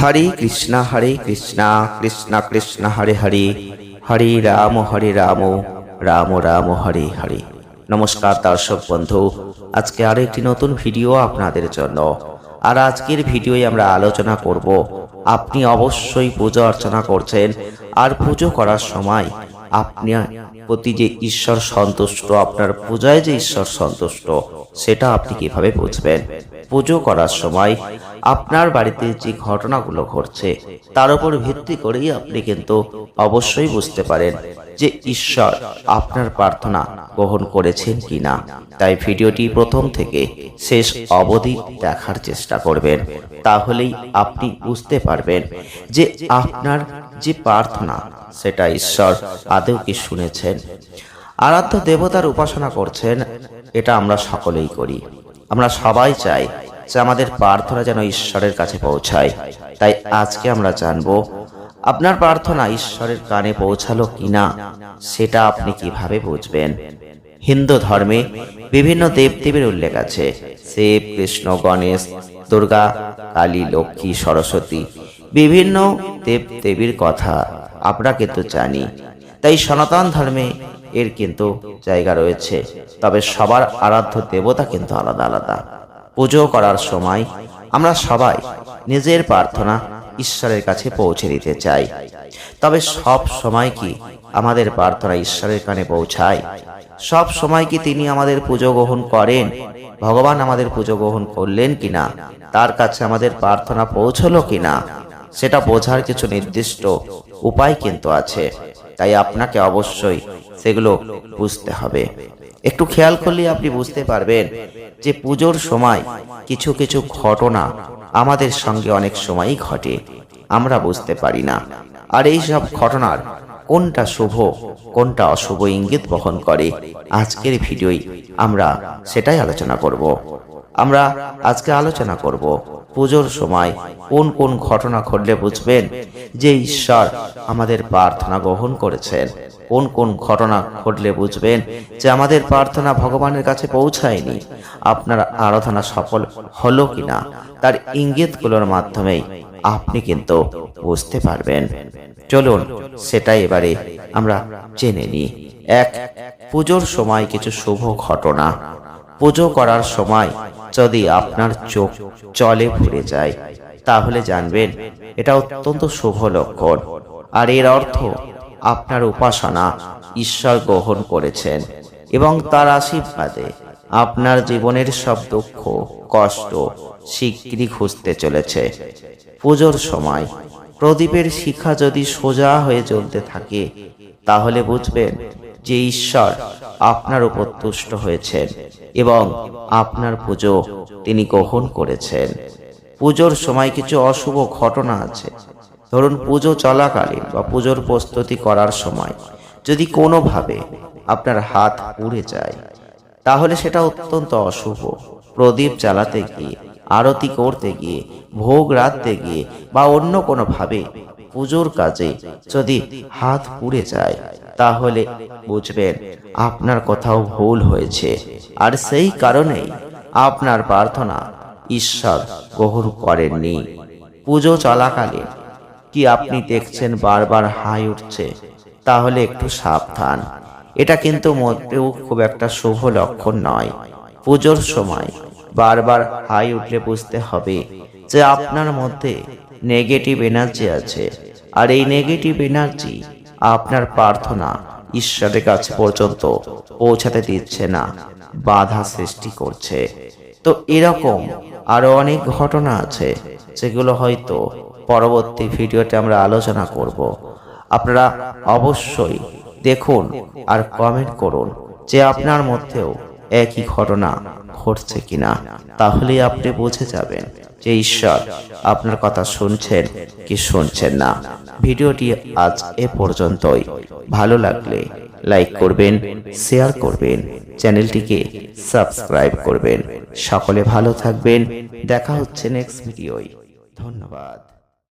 হরে কৃষ্ণ হরে কৃষ্ণ কৃষ্ণ কৃষ্ণ, হরে হরে। হরে রাম হরে রাম রাম রাম, হরে হরে। নমস্কার দর্শক বন্ধু, আজকে আরও একটি নতুন ভিডিও আপনাদের জন্য। আর আজকের ভিডিওয়ে আমরা আলোচনা করব, আপনি অবশ্যই পুজো অর্চনা করছেন, আর পুজো করার সময় আপনি প্রতি যে ঈশ্বর সন্তুষ্ট, আপনার পূজায় যে ঈশ্বর সন্তুষ্ট, সেটা আপনি কীভাবে বুঝবেন? পুজো করার সময় আপনার বাড়িতে যে ঘটনাগুলো ঘটছে, তার উপর ভিত্তি করেই আপনি কিন্তু অবশ্যই বুঝতে পারেন যে ঈশ্বর আপনার প্রার্থনা গ্রহণ করেছেন কিনা। তাই ভিডিওটি প্রথম থেকে শেষ অবধি দেখার চেষ্টা করবেন। তাহলেই আপনি বুঝতে পারবেন যে আপনার যে প্রার্থনা, সেটা ঈশ্বর আদৌ কি শুনেছেন? আরাধ্য দেবতার উপাসনা করছেন, এটা আমরা সকলেই করি। আমরা সবাই চাই যে আমাদের প্রার্থনা যেন ঈশ্বরের কাছে পৌঁছায়। তাই আজকে আমরা জানব, আপনার প্রার্থনা ঈশ্বরের কানে পৌঁছালো কিনা, সেটা আপনি কীভাবে বুঝবেন? হিন্দু ধর্মে বিভিন্ন দেবদেবীর উল্লেখ আছে। শিব, কৃষ্ণ, গণেশ, দুর্গা, কালী, লক্ষ্মী, সরস্বতী, বিভিন্ন দেব দেবীর কথা। আমরা কিন্তু জানি তাই সনাতন ধর্মে এর কিন্তু জায়গা রয়েছে। তবে সবার আরাধ্য দেবতা কিন্তু আলাদা আলাদা। পুজো করার সময় আমরা সবাই নিজের প্রার্থনা ঈশ্বরের কাছে পৌঁছে দিতে চাই। তবে সব সময় কি আমাদের প্রার্থনা ঈশ্বরের কানে পৌঁছায়? সব সময় কি তিনি আমাদের পুজো গ্রহণ করেন? ভগবান আমাদের পুজো গ্রহণ করলেন কিনা? তার কাছে আমাদের প্রার্থনা পৌঁছলো কিনা? সেটা বোঝার কিছু নির্দিষ্ট উপায় কিন্তু আছে। তাই আপনাকে অবশ্যই সেগুলো বুঝতে হবে। একটু খেয়াল করলে আপনি বুঝতে পারবেন যে পুজোর সময় কিছু কিছু ঘটনা আমাদের সঙ্গে অনেক সময়ই ঘটে। আমরা বুঝতে পারি না। আর এই সব ঘটনার কোনটা শুভ, কোনটা অশুভ ইঙ্গিত বহন করে? আজকের ভিডিওই আমরা সেটাই আলোচনা করব। আমরা আজকে আলোচনা করব পুজোর সময় কোন কোন ঘটনা ঘটলে বুঝবেন যে ঈশ্বর আমাদের প্রার্থনা গ্রহণ করেছেন? কোন কোন ঘটনা ঘটলে বুঝবেন যে আমাদের প্রার্থনা ভগবানের কাছে পৌঁছায়নি? আপনার আরাধনা সফল হলো কিনা? তার ইঙ্গিতগুলোর মাধ্যমেই আপনি কিন্তু বুঝতে পারবেন। চলুন সেটাই এবারে আমরা জেনে নিই এক, পুজোর সময় কিছু শুভ ঘটনা। পুজো করার সময় যদি আপনার চোখ জলে ভরে যায়, তাহলে জানবেন এটা অত্যন্ত শুভ লক্ষণ। আর এর অর্থ, আপনার উপাসনা ঈশ্বর গ্রহণ করেছেন এবং তার আশীর্বাদে আপনার জীবনের সব দুঃখ, কষ্ট শিগগিরই খুঁজতে চলেছে। পুজোর সময় প্রদীপের শিখা যদি সোজা হয়ে জ্বলতে থাকে, তাহলে বুঝবেন যে ঈশ্বর আপনার উপর তুষ্ট হয়েছেন এবং আপনার পুজো তিনি গ্রহণ করেছেন। পুজোর সময় কিছু অশুভ ঘটনা আছে। ধরুন পুজো চলাকালীন বা পুজোর প্রস্তুতি করার সময় যদি কোনোভাবে আপনার হাত পুড়ে যায়, তাহলে সেটা অত্যন্ত অশুভ। প্রদীপ জ্বালাতে গিয়ে, আরতি করতে গিয়ে, ভোগ রাখতে গিয়ে বা অন্য কোনোভাবে পুজোর কাজে যদি হাত পুড়ে যায় তাহলে বুঝবেন, আপনার কোথাও ভুল হয়েছে। আর সেই কারণেই আপনার প্রার্থনা ঈশ্বর গ্রহণ করেননি। পুজো চলাকালীন কি আপনি দেখছেন বারবার হাই উঠছে? তাহলে একটু সাবধান। এটা কিন্তু মোটেও খুব একটা শুভ লক্ষণ নয়। পুজোর সময় বারবার হাই উঠলে বুঝতে হবে যে আপনার মধ্যে নেগেটিভ এনার্জি আছে। আর এই নেগেটিভ এনার্জি আপনার প্রার্থনা ঈশ্বরের কাছে পর্যন্ত পৌঁছাতে দিচ্ছে না, বাধা সৃষ্টি করছে। তো এরকম আরও অনেক ঘটনা আছে, যেগুলো হয়তো পরবর্তী ভিডিওতে আমরা আলোচনা করব। আপনারা অবশ্যই দেখুন আর কমেন্ট করুন যে আপনার মধ্যেও একই ঘটনা ঘটছে কিনা? তাহলে আপনি বুঝে যাবেন যে ঈশ্বর আপনার কথা শুনছেন কি শুনছেন না। ভিডিওটি আজ এ পর্যন্তই। ভালো লাগলে লাইক করবেন, শেয়ার করবেন, চ্যানেলটিকে সাবস্ক্রাইব করবেন। সকলে ভালো থাকবেন। দেখা হচ্ছে নেক্সট ভিডিওয় ধন্যবাদ।